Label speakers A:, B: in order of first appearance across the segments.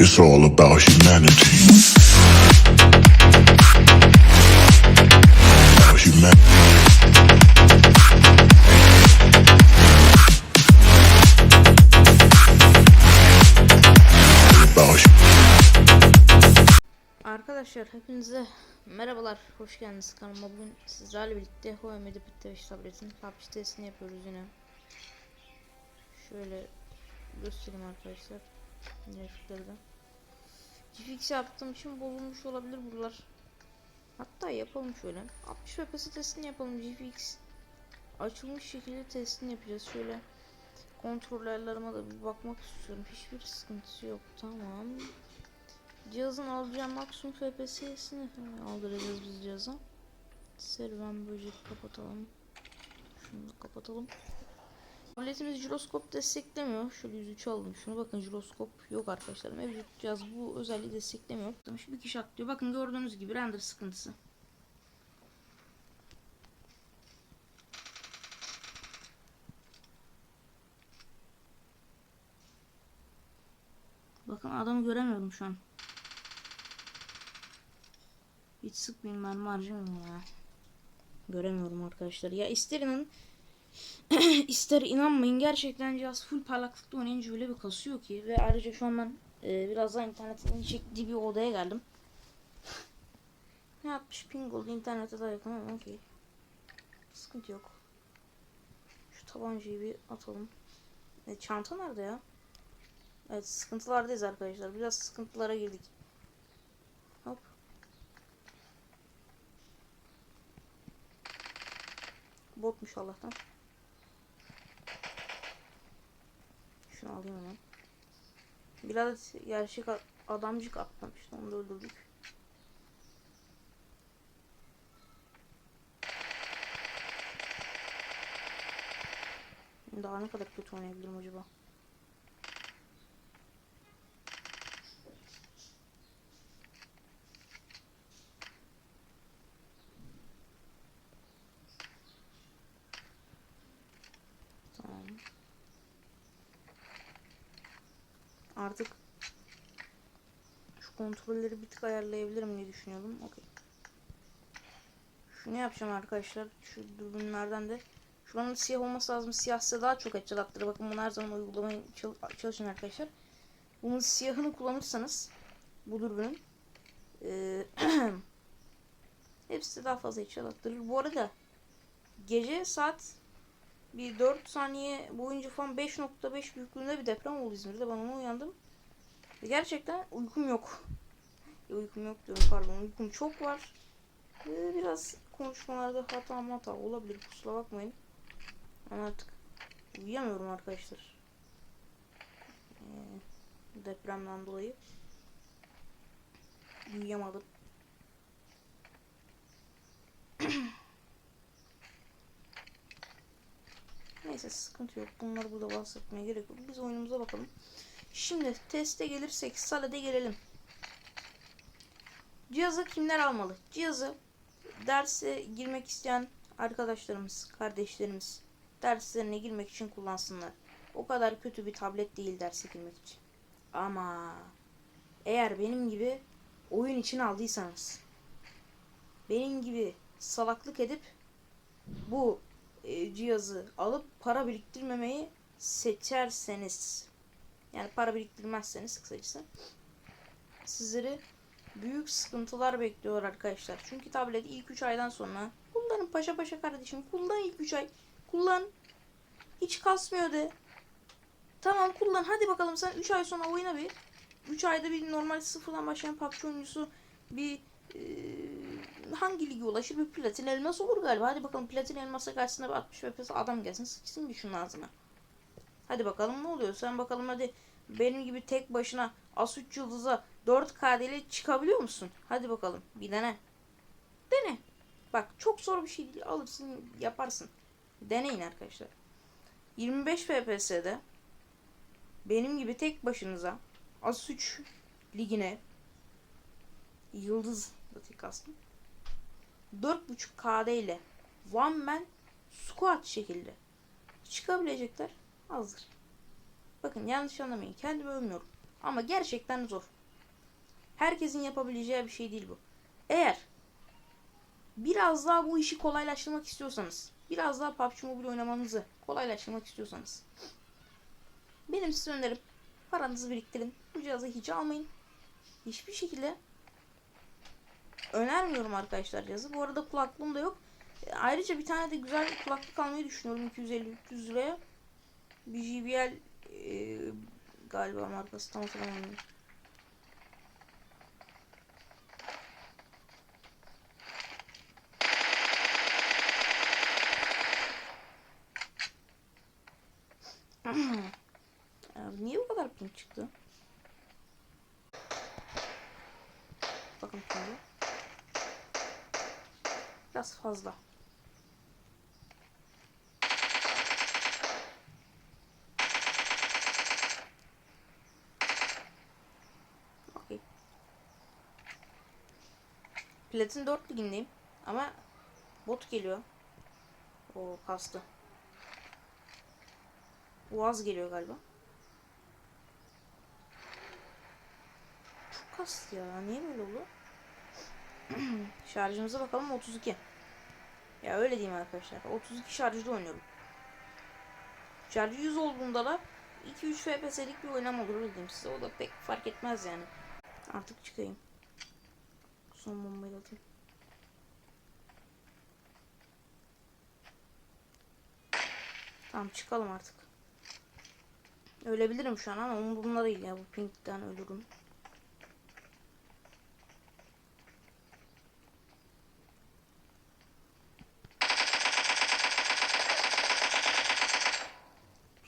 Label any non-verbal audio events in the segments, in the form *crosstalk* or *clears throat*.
A: It's all about humanity.
B: Arkadaşlar hepinize merhabalar, hoş geldiniz kanalıma. Bugün sizlerle birlikte Huawei MediaPad 5 tabletin PUBG testini yapıyoruz yine. Şöyle göstereyim arkadaşlar. Grafikleri GFX yaptığım için bozulmuş olabilir buralar. Hatta yapalım şöyle. 60 FPS testini yapalım GFX. Açılmış şekilde testini yapacağız. Şöyle kontrollerlerime de bir bakmak istiyorum. Hiçbir sıkıntısı yok. Tamam. Cihazın alacağı maksimum FPS'sini aldıracağız biz cihaza. Serüven böcek kapatalım. Şunu da kapatalım. Tabletimiz jiroskop desteklemiyor. Şöyle 103 aldım. Şunu bakın jiroskop yok arkadaşlar. Mevcut cihaz bu özelliği desteklemiyor. Demiş bir kişi atlıyor. Bakın gördüğünüz gibi render sıkıntısı. Bakın adamı göremiyorum şu an. Hiç sıkmayayım ben harcamayayım ya. Göremiyorum arkadaşlar. Ya ister inanın *clears throat* ister inanmayın gerçekten cihaz full parlaklıkta oynayınca öyle bir kasıyor ki ve ayrıca şu an ben e, birazdan internetin çektiği bir odaya geldim. Ne 60 ping oldu internete daha yakın ama okey. Sıkıntı yok. Şu tabancayı bir atalım. E, çanta nerede ya? Evet sıkıntılardayız arkadaşlar. Biraz sıkıntılara girdik. Hop. Botmuş Allah'tan. Şunu alayım hemen. Biraz gerçek adamcık atlamıştı. Onu da öldürdük. Daha ne kadar kötü oynayabilirim acaba? Tamam. Artık şu kontrolleri bir tık ayarlayabilirim diye düşünüyordum. Okey. Şunu yapacağım arkadaşlar. Şu dürbünlerden de Şuranın siyah olması lazım. Siyahsa daha çok açacak attırır. Bakın bunu her zaman uygulamayı çal- çalışın arkadaşlar. Bunun siyahını kullanırsanız bu dürbünün eee, *clears throat* hepsi daha fazla açacak attırır. Bu arada gece saat bir 4 saniye boyunca falan 5.5 büyüklüğünde bir deprem oldu İzmir'de. Ben ona uyandım. Ve gerçekten uykum yok. Ya uykum yok diyorum pardon. Uykum çok var. Ve biraz konuşmalarda hata hata olabilir. Kusura bakmayın. Ben artık uyuyamıyorum arkadaşlar. Ee, depremden dolayı. Uyuyamadım. Neyse sıkıntı yok. Bunları burada bahsetmeye gerek yok. Biz oyunumuza bakalım. Şimdi teste gelirsek Salad'e gelelim. Cihazı kimler almalı? Cihazı derse girmek isteyen arkadaşlarımız, kardeşlerimiz derslerine girmek için kullansınlar. O kadar kötü bir tablet değil derse girmek için. Ama eğer benim gibi oyun için aldıysanız benim gibi salaklık edip bu e, cihazı alıp para biriktirmemeyi seçerseniz yani para biriktirmezseniz kısacası sizleri büyük sıkıntılar bekliyor arkadaşlar. Çünkü tablet ilk 3 aydan sonra kullanın paşa paşa kardeşim kullan ilk 3 ay kullan hiç kasmıyor de tamam kullan hadi bakalım sen 3 ay sonra oyna bir 3 ayda bir normal sıfırdan başlayan PUBG oyuncusu bir e, hangi lige ulaşır bir platin elmas olur galiba hadi bakalım platin elmasa karşısına bir 60 FPS adam gelsin sıçsın bir şunun ağzına hadi bakalım ne oluyor sen bakalım hadi benim gibi tek başına As3 yıldıza 4 KD'li çıkabiliyor musun? Hadi bakalım bir dene. Dene. Bak çok zor bir şey değil. Alırsın yaparsın. Deneyin arkadaşlar. 25 FPS'de benim gibi tek başınıza As3 ligine yıldız da tek kastım. 4.5 KD ile one man squat şekilde çıkabilecekler azdır. Bakın yanlış anlamayın. Kendimi övmüyorum. Ama gerçekten zor. Herkesin yapabileceği bir şey değil bu. Eğer biraz daha bu işi kolaylaştırmak istiyorsanız, biraz daha PUBG Mobile oynamanızı kolaylaştırmak istiyorsanız benim size önerim paranızı biriktirin. Bu cihazı hiç almayın. Hiçbir şekilde önermiyorum arkadaşlar cihazı. Bu arada kulaklığım da yok. E, Ayrıca bir tane de güzel kulaklık almayı düşünüyorum 250-300 liraya. Bir JBL e, galiba markası tam hatırlamıyorum. *clears throat* Niye bu kadar pink çıktı? Bakın şimdi. Biraz fazla. Okey. Platin 4 ligindeyim. Ama bot geliyor. O kastı. Uaz geliyor galiba. Çok kastı ya. Niye böyle oldu? *clears throat* Şarjımıza bakalım 32. Ya öyle diyeyim arkadaşlar. 32 şarjda oynuyorum. Şarjı 100 olduğunda da 2-3 FPS'lik bir oynam olur öyle diyeyim size. O da pek fark etmez yani. Artık çıkayım. Son bombayı atayım. Tamam çıkalım artık. Ölebilirim şu an ama umurumda değil ya bu pinkten ölürüm.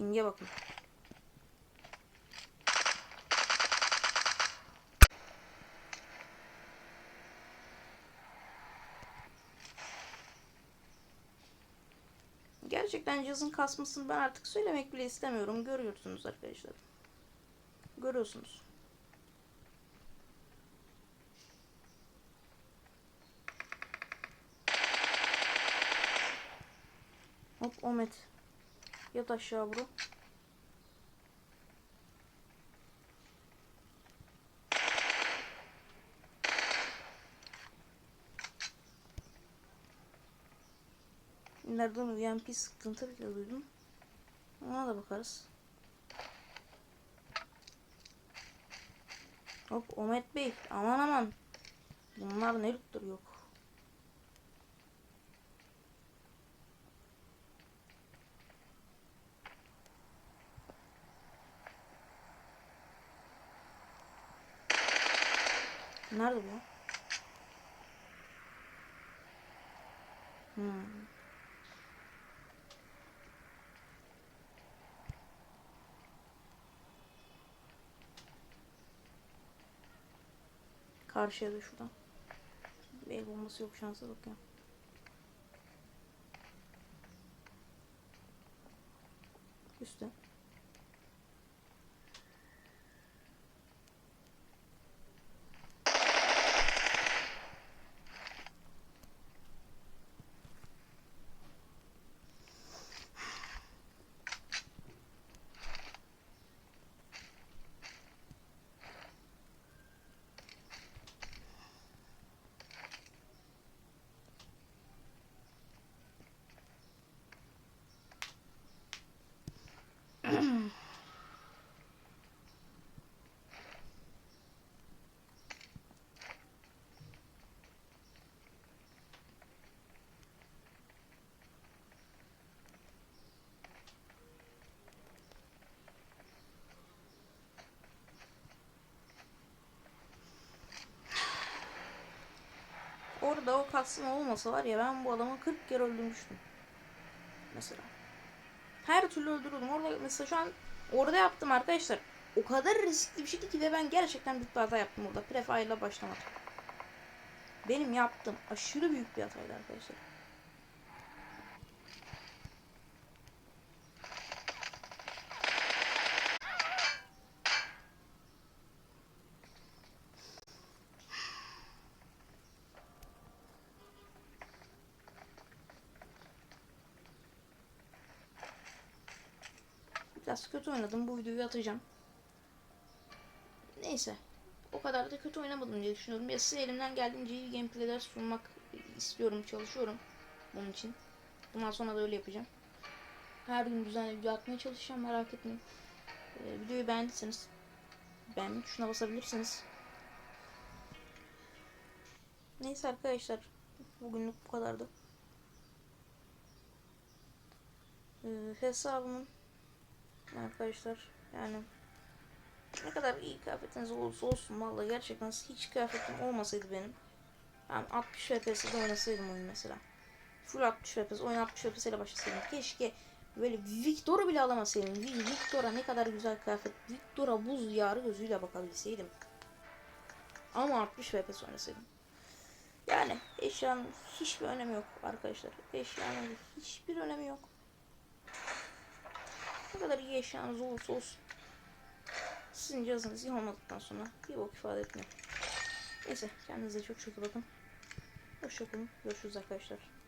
B: Ping'e bakın. Gerçekten cihazın kasmasını ben artık söylemek bile istemiyorum. Görüyorsunuz arkadaşlar. Görüyorsunuz. Hop Omet. Yat aşağı bro. Nereden UMP sıkıntı bile duydum. Ona da bakarız. Hop Omet Bey aman aman. Bunlar ne lüktür yok. Nerede bu? Hmm. Karşıya da şuradan. Bir el bombası yok şansa bak ya. Üstte. Orada o kasma olmasa var ya ben bu adamı 40 kere öldürmüştüm. Mesela. Her türlü öldürürdüm. Orada mesela şu an orada yaptım arkadaşlar. O kadar riskli bir şeydi ki ve ben gerçekten büyük bir hata yaptım orada. Prefire ile başlamadım. Benim yaptığım aşırı büyük bir hataydı arkadaşlar. Biraz kötü oynadım. Bu videoyu atacağım. Neyse. O kadar da kötü oynamadım diye düşünüyorum. Ya size elimden geldiğince iyi gameplayler sunmak istiyorum, çalışıyorum bunun için. Bundan sonra da öyle yapacağım. Her gün düzenli video atmaya çalışacağım merak etmeyin. Ee, videoyu beğendiyseniz beğenme tuşuna basabilirsiniz. Neyse arkadaşlar bugünlük bu kadardı. Ee, hesabımın arkadaşlar yani ne kadar iyi kıyafetiniz olursa olsun vallahi gerçekten hiç kıyafetim olmasaydı benim ben 60 FPS'de oynasaydım oyun mesela. Full 60 FPS, oyun 60 FPS ile başlasaydım. Keşke böyle Victor'u bile alamasaydım. Vi- Victor'a ne kadar güzel kıyafet. Victor'a buz yarı gözüyle bakabilseydim. Ama 60 FPS oynasaydım. Yani eşyanın hiçbir önemi yok arkadaşlar. Eşyanın hiçbir önemi yok. Ne kadar iyi eşyanız olursa olsun. Sizin cihazınız iyi olmadıktan sonra bir bok ifade etmiyor. Neyse kendinize çok çok iyi bakın. Hoşçakalın. Görüşürüz arkadaşlar.